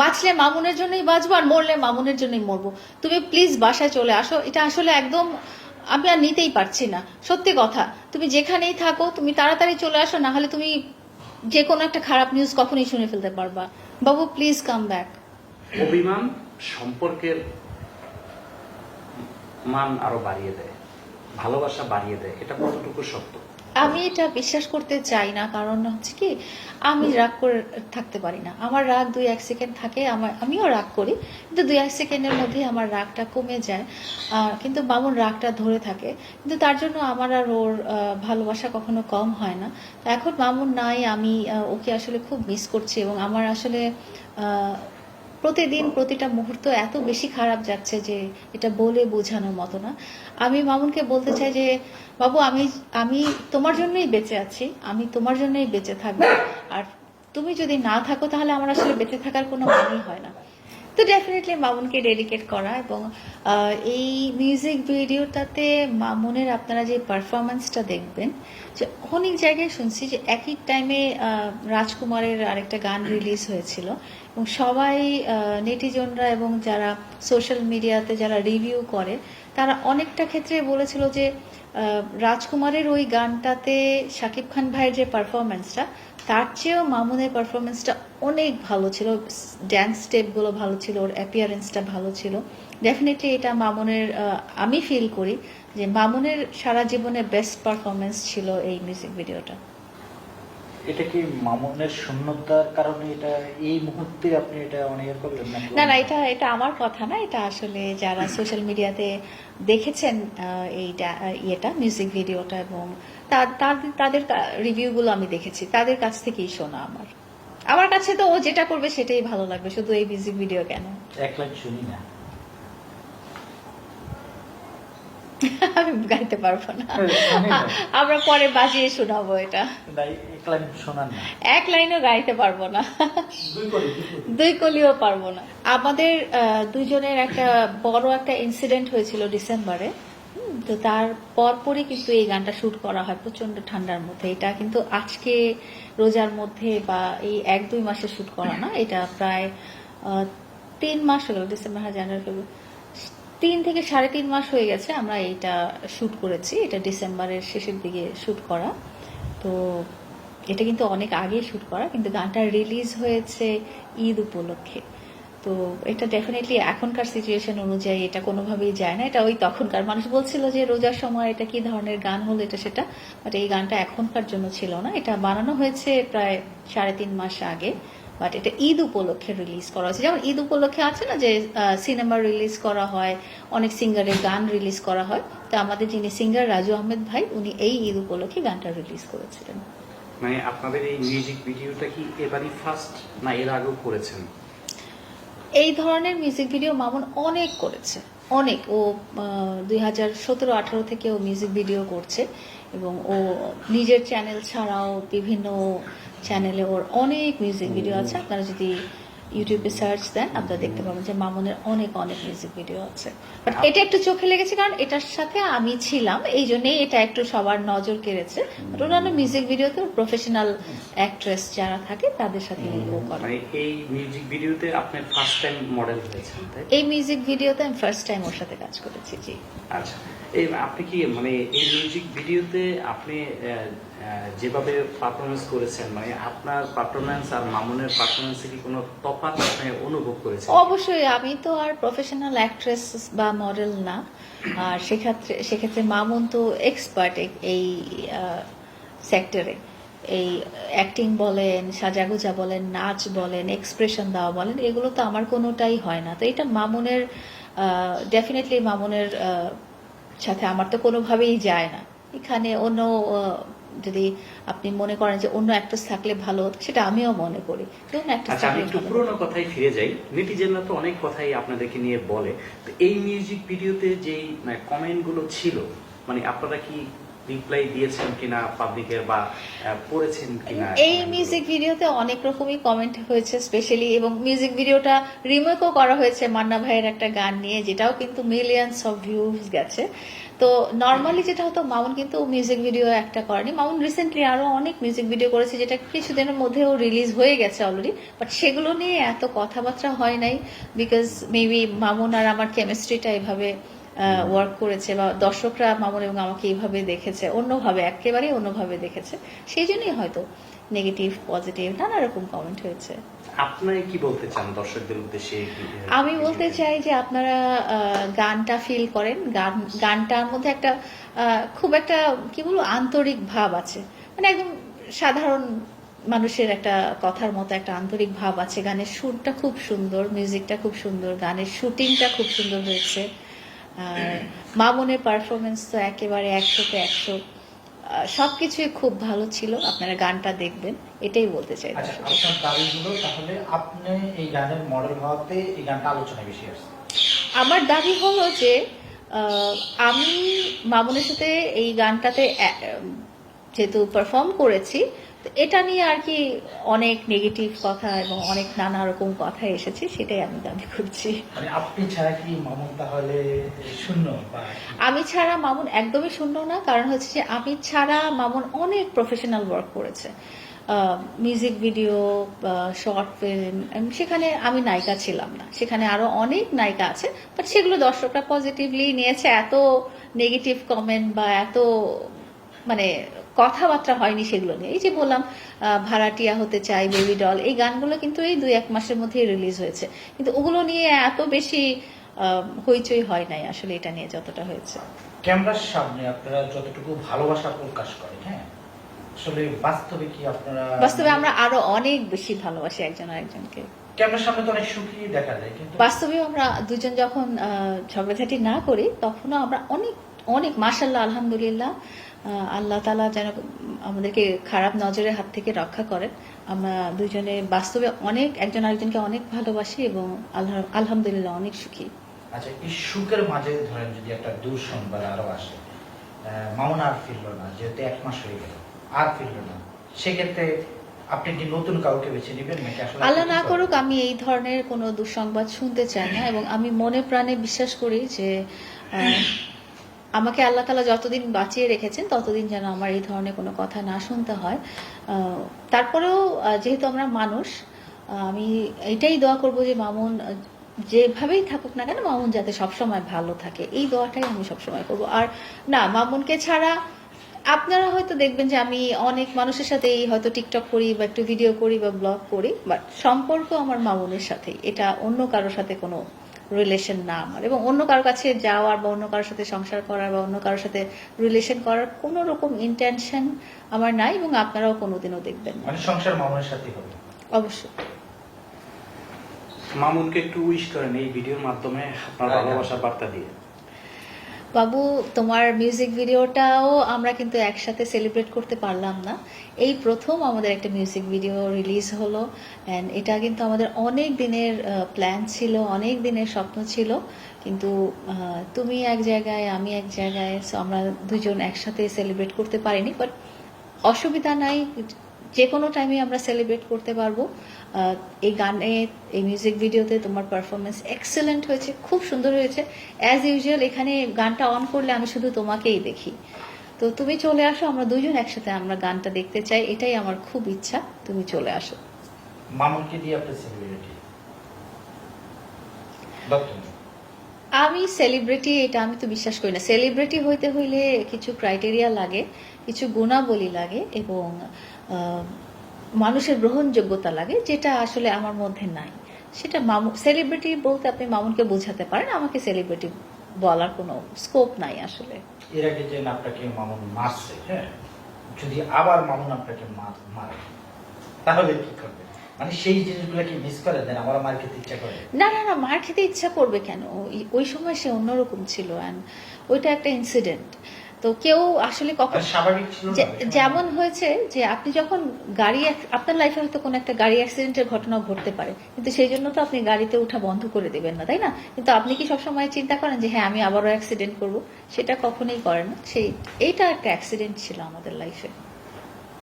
বাঁচলে মামুনের জন্যই বাঁচবো আর মরলে মামুনের জন্যই মরবো। তুমি প্লিজ বাসায় চলে আসো। এটা আসলে একদম আমি আর নিতেই পারছি না। সত্যি কথা, তুমি যেখানেই থাকো, তুমি তাড়াতাড়ি চলে আসো, না হলে তুমি যে কোনো একটা খারাপ নিউজ কখনই শুনে ফেলতে পারবা। বাবু প্লিজ কাম ব্যাক অভিমান সম্পর্কের মান আরও বাড়িয়ে দেয়। ভালোবাসা বাড়িয়ে দেয়। এটা কতটুকু সত্য? আমি এটা বিশ্বাস করতে চাই না কারণ হচ্ছে কি আমি রাগ করে থাকতে পারি না। আমার রাগ দুই এক সেকেন্ড থাকে আমার আমিও রাগ করি কিন্তু দুই এক সেকেন্ডের মধ্যে আমার রাগটা কমে যায়। কিন্তু বামুন রাগটা ধরে থাকে কিন্তু তার জন্য আমার আর ওর ভালোবাসা কখনো কম হয় না। তো এখন মামুন নাই আমি ওকে আসলে খুব মিস করছি এবং আমার আসলে প্রতিদিন প্রতিটা মুহূর্ত এত বেশি খারাপ যাচ্ছে যে এটা বলে বোঝানোর মতো না। আমি মামুনকে বলতে চাই যে, বাবু, আমি আমি তোমার জন্যই বেঁচে আছি, আমি তোমার জন্যই বেঁচে থাকব। আর তুমি যদি না থাকো তাহলে আমার আসলে বেঁচে থাকার কোনো মানেই হয় না। তো ডেফিনেটলি মামুনকে ডেডিকেট করা এবং এই মিউজিক ভিডিওটাতে মামুনের আপনারা যে পারফরমেন্সটা দেখবেন, যে অনেক জায়গায় শুনছি যে একই টাইমে রাজকুমারের আরেকটা গান রিলিজ হয়েছিল এবং সবাই নেটিজনরা এবং যারা সোশ্যাল মিডিয়াতে যারা রিভিউ করে, তারা অনেকটা ক্ষেত্রে বলেছিল যে রাজকুমারের ওই গানটাতে শাকিব খান ভাইয়ের যে পারফরমেন্সটা তার চেয়েও মামুনের পারফরমেন্সটা অনেক ভালো ছিল। ড্যান্স স্টেপগুলো ভালো ছিল, ওর অ্যাপিয়ারেন্সটা ভালো ছিল। ডেফিনেটলি এটা মামুনের আমি ফিল করি যে মামুনের সারা জীবনে বেস্ট পারফরমেন্স ছিল এই মিউজিক ভিডিওটা এটা কি মামুনের শূন্যতার কারণে এটা এই মুহূর্তে আপনি এটা অনেক করলেন না না এটা এটা আমার কথা না এটা আসলে যারা সোশ্যাল মিডিয়াতে দেখেছেন এইটা ইয়েটা মিউজিক ভিডিওটা এবং তাদের তাদের রিভিউগুলো আমি দেখেছি তাদের কাছ থেকেই শোনা আমার। আমার কাছে তো ও যেটা করবে সেটাই ভালো লাগবে শুধু এই মিউজিক ভিডিও কেন? এক লাইন শুনি না। আমি গাইতে পারব না। আমরা পরে বাজিয়ে শোনাবো এটা। এক লাইনও গাইতে পারব না। দুই কলি দুই কলি। দুই কলিও পারব না। আমাদের দুজনের একটা বড় একটা ইনসিডেন্ট হয়েছিল ডিসেম্বরে। তো তার পরপরই কিন্তু এই গানটা শুট করা হয় প্রচণ্ড ঠান্ডার মধ্যে। এটা কিন্তু আজকে রোজার মধ্যে বা এই এক দুই মাসে শুট করা না। এটা প্রায় তিন মাস হলো ডিসেম্বর হ্যাঁ, জানুয়ারি ফেব্রুয়ারি। তিন থেকে সাড়ে তিন মাস হয়ে গেছে আমরা এটা শুট করেছি। এটা ডিসেম্বরের শেষের দিকে শ্যুট করা। তো এটা কিন্তু অনেক আগে শুট করা, কিন্তু গানটা রিলিজ হয়েছে ঈদ উপলক্ষে। তো এটা ডেফিনেটলি এখনকার সিচুয়েশন অনুযায়ী এটা কোনোভাবেই যায় না। এটা ওই তখনকার। মানুষ বলছিল যে রোজার সময় এটা কি ধরনের গান হলো এটা সেটা বাট এই গানটা এখনকার জন্য ছিল না। এটা বানানো হয়েছে প্রায় সাড়ে তিন মাস আগে। বাট এটা ঈদ উপলক্ষে রিলিজ করা হয়েছে। যেমন ঈদ উপলক্ষে আছে না যে সিনেমা রিলিজ করা হয় অনেক সিঙ্গারের গান রিলিজ করা হয়। তো আমাদের যিনি সিঙ্গার রাজু আহমেদ ভাই উনি এই ঈদ উপলক্ষে গানটা রিলিজ করেছিলেন। মানে আপনাদের এই মিউজিক ভিডিওটা কি এবারই ফার্স্ট না এর আগেও করেছেন? এই ধরনের মিউজিক ভিডিও মামুন অনেক করেছে। অনেক। ও দুই হাজার সতেরো আঠারো থেকে ও মিউজিক ভিডিও করছে। এবং ও নিজের চ্যানেল ছাড়াও বিভিন্ন চ্যানেলে ওর অনেক মিউজিক ভিডিও আছে। আপনারা যদি ইউটিউবে সার্চ দেন আপনারা দেখতে পাবেন যে মামুনের অনেক অনেক মিউজিক ভিডিও আছে। বাট এটা একটু চোখে লেগেছে কারণ এটার সাথে আমি ছিলাম এই জন্যই এটা একটু সবার নজর কেড়েছে। বাট অন্যান্য মিউজিক ভিডিওতে প্রফেশনাল অ্যাক্ট্রেস যারা থাকে তাদের সাথে করে। মানে এই মিউজিক ভিডিওতে আপনার ফার্স্ট টাইম মডেল এই মিউজিক ভিডিওতে আমি ফার্স্ট টাইম ওর সাথে কাজ করেছি জি। আচ্ছা। এই আপনি কি মানে এই মিউজিক ভিডিওতে আপনি যেভাবে পারফরমেন্স করেছেন মানে আপনার পারফরমেন্স আর মামুনের পারফরমেন্সে কি কোনো তফাৎ আপনি অনুভব করেছেন? অবশ্যই, আমি তো আর প্রফেশনাল অ্যাক্ট্রেস বা মডেল না। আর সেক্ষেত্রে সেক্ষেত্রে মামুন তো এক্সপার্ট এই সেক্টরে এই অ্যাক্টিং বলেন, সাজাগুজা বলেন, নাচ বলেন এক্সপ্রেশন দেওয়া বলেন, এগুলো তো আমার কোনোটাই হয় না। তো এটা মামুনের ডেফিনেটলি মামুনের সাথে আমার তো কোনোভাবেই যায় না। এখানে অন্য যদি আপনি মনে করেন যে অন্য অ্যাক্ট্রেস থাকলে ভালো হতো সেটা আমিও মনে করি। অন্য অ্যাক্ট্রেস আচ্ছা থাকলে একটু পুরোনো কথাই ফিরে যাই। নেটিজেনরা তো অনেক কথাই আপনাদেরকে নিয়ে বলে। তো এই মিউজিক ভিডিওতে যেই কমেন্টগুলো ছিল মানে আপনারা কি রিপ্লাই দিয়েছেন কিনা পাবলিকের বা পড়েছেন কিনা এই মিউজিক ভিডিওতে অনেক রকমই কমেন্ট হয়েছে স্পেশালি এবং মিউজিক ভিডিওটা রিমেকও করা হয়েছে মান্না ভাইয়ের একটা গান নিয়ে যেটাও কিন্তু মিলিয়নস অফ ভিউজ গেছে। তো নর্মালি যেটা হতো মামুন কিন্তু মিউজিক ভিডিও একটা করেনি। মামুন রিসেন্টলি আরও অনেক মিউজিক ভিডিও করেছে যেটা কিছুদিনের মধ্যেও রিলিজ হয়ে গেছে অলরেডি বাট সেগুলো নিয়ে এত কথাবার্তা হয় নাই বিকজ মেবি মামুন আর আমার কেমিস্ট্রিটা এভাবে ওয়ার্ক করেছে বা দর্শকরা মামুন এবং আমাকে এইভাবে দেখেছে অন্যভাবে একেবারেই অন্যভাবে দেখেছে সেই জন্যই হয়তো নেগেটিভ পজিটিভ নানা রকম কমেন্ট হয়েছে। আপনি কি বলতে চান দর্শকদের উদ্দেশ্যে? আমি বলতে চাই যে আপনারা গানটা ফিল করেন। গান গানটার মধ্যে একটা খুব একটা কি বলব আন্তরিক ভাব আছে। মানে একদম সাধারণ মানুষের একটা কথার মতো একটা আন্তরিক ভাব আছে। গানের সুরটা খুব সুন্দর মিউজিকটা খুব সুন্দর গানের শুটিংটা খুব সুন্দর হয়েছে। আর মামুনের পারফরমেন্স তো একেবারে একশোতে একশো। আহ, সবকিছুই খুব ভালো ছিল আপনারা গানটা দেখবেন এটাই বলতে চাই আচ্ছা আপনার দাবিগুলো তাহলে আপনি এই গানের মডেল হওয়াতে এই গানটা আলোচনায় বেশি আসছে। আমার দাবি হলো যে আমি মামুনের সাথে এই গানটাতে যেহেতু পারফর্ম করেছি তো এটা নিয়ে আর কি অনেক নেগেটিভ কথা এবং অনেক নানা রকম কথা এসেছে সেটাই আমি দাবি করছি। মানে আপনি ছাড়া কি মামুন তাহলে শূন্য আমি ছাড়া মামুন একদমই শূন্য না কারণ হচ্ছে যে আমি ছাড়া মামুন অনেক প্রফেশনাল ওয়ার্ক করেছে। মিউজিক ভিডিও শর্ট ফিল্ম সেখানে আমি নায়িকা ছিলাম না। সেখানে আরও অনেক নায়িকা আছে বাট সেগুলো দর্শকরা পজিটিভলি নিয়েছে। এত নেগেটিভ কমেন্ট বা এত মানে কথাবার্তা হয়নি সেগুলো নিয়ে। এই যে বললাম ভাড়াটিয়া হতে চাই বেবি ডল এই গানগুলো কিন্তু এই দুই এক মাসের মধ্যেই রিলিজ হয়েছে। কিন্তু ওগুলো নিয়ে এত বেশি হইচই হয় নাই আসলে এটা নিয়ে যতটা হয়েছে। ক্যামেরার সামনে আপনারা যতটুকু ভালোবাসা প্রকাশ করেন হ্যাঁ? আসলে বাস্তবে কি আপনারা বাস্তবে আমরা আরও অনেক বেশি ভালোবাসি একজন আরেকজনকে। ক্যামেরার সামনে তো অনেক সুখী দেখা যায় কিন্তু বাস্তবেও আমরা দুজন যখন আহ, ঝগড়াঝাটি না করি তখনও আমরা অনেক অনেক মাসাল্লাহ আলহামদুলিল্লাহ আল্লাহ তালা যেন আমাদেরকে খারাপ নজরের হাত থেকে রক্ষা করেন। আমরা দুজনে বাস্তবে অনেক একজন আরেকজনকে অনেক ভালোবাসি এবং আল্লাহ আলহামদুলিল্লাহ অনেক সুখী। আচ্ছা এই সুখের মাঝে ধরেন যদি একটা আসে মামুন আর ফিরলো না যেহেতু এক মাস হয়ে গেল আর ফিরলো না সেক্ষেত্রে আপনি কি নতুন কাউকে বেছে নেবেন নাকি আসলে আল্লাহ না করুক আমি এই ধরনের কোনো দুঃসংবাদ শুনতে চাই না এবং আমি মনে প্রাণে বিশ্বাস করি যে আমাকে আল্লাহ তালা যতদিন বাঁচিয়ে রেখেছেন, ততদিন যেন আমার এই ধরনের কোনো কথা না শুনতে হয়। তারপরেও যেহেতু আমরা মানুষ আমি এটাই দোয়া করব যে মামুন যেভাবেই থাকুক না কেন, মামুন যাতে সবসময় ভালো থাকে। এই দোয়াটাই আমি সবসময় করব। আর না, মামুনকে ছাড়া আপনারা হয়তো দেখবেন যে আমি অনেক মানুষের সাথেই হয়তো টিকটক করি বা একটু ভিডিও করি বা ব্লগ করি, বাট সম্পর্ক আমার মামুনের সাথেই। এটা অন্য কারোর সাথে কোনো রিলেশন না আমার। এবং অন্য কারোর কাছে যাওয়ার বা অন্য কারোর সাথে সংসার করার বা অন্য কারোর সাথে রিলেশন করার কোনো রকম ইন্টেনশন আমার নাই এবং আপনারাও কোনোদিনও দেখবেন না। মানে সংসার মামুনের সাথে হবে। অবশ্যই। মামুনকে একটু উইশ করেন এই ভিডিওর মাধ্যমে আপনার হ্যাঁ, ভালোবাসার বার্তা দিয়ে। বাবু, তোমার মিউজিক ভিডিওটাও আমরা কিন্তু একসাথে সেলিব্রেট করতে পারলাম না। এই প্রথম আমাদের একটা মিউজিক ভিডিও রিলিজ হলো অ্যান্ড এটা কিন্তু আমাদের অনেক দিনের প্ল্যান ছিল, অনেক দিনের স্বপ্ন ছিল। কিন্তু তুমি এক জায়গায়, আমি এক জায়গায় সো আমরা দুজন একসাথে সেলিব্রেট করতে পারিনি বাট অসুবিধা নাই যে কোনো টাইমে আমরা সেলিব্রেট করতে পারব। এই গানে এই মিউজিক ভিডিওতে তোমার পারফরমেন্স এক্সেলেন্ট হয়েছে খুব সুন্দর হয়েছে। অ্যাজ ইউজুয়াল এখানে গানটা অন করলে আমি শুধু তোমাকেই দেখি। তো তুমি চলে আসো আমরা দুজন একসাথে আমরা গানটা দেখতে চাই এটাই আমার খুব ইচ্ছা। তুমি চলে আসো। মামুনকে দিয়ে আপনি সেলিব্রিটি আমি সেলিব্রিটি এটা আমি তো বিশ্বাস করি না। সেলিব্রিটি হইতে হইলে কিছু ক্রাইটেরিয়া লাগে কিছু গুণাবলী লাগে এবং মানুষের গ্রহণযোগ্যতা লাগে যেটা আসলে আমার মধ্যে নাই। সেটা মামু সেলিব্রিটি বলতে আপনি মামুনকে বোঝাতে পারেন আমাকে সেলিব্রিটি বলার কোনো স্কোপ নাই আসলে। এর আগে যে আপনাকে মামুন মারছে হ্যাঁ? যদি আবার মামুন আপনাকে মারে তাহলে কি করবে? মানে সেই জিনিসগুলো কি মিস করে দেন আমার মার খেতে ইচ্ছা করে? না না না মার খেতে ইচ্ছা করবে কেন? ওই- ওই সময় সে অন্যরকম ছিল অ্যান্ড ওইটা একটা ইনসিডেন্ট তো কেউ আসলে কখন আর স্বাভাবিক ছিল না যে- ওই সময়? যেমন হয়েছে যে আপনি যখন গাড়ি আপনার লাইফে হয়তো কোনো একটা গাড়ি অ্যাক্সিডেন্টের ঘটনা ঘটতে পারে কিন্তু সেই জন্য তো আপনি গাড়িতে উঠা বন্ধ করে দেবেন না তাই না? কিন্তু আপনি কি সবসময় চিন্তা করেন যে হ্যাঁ আমি আবারও অ্যাক্সিডেন্ট করব? সেটা কখনোই করেন না। সেই এইটা একটা অ্যাক্সিডেন্ট ছিল আমাদের লাইফে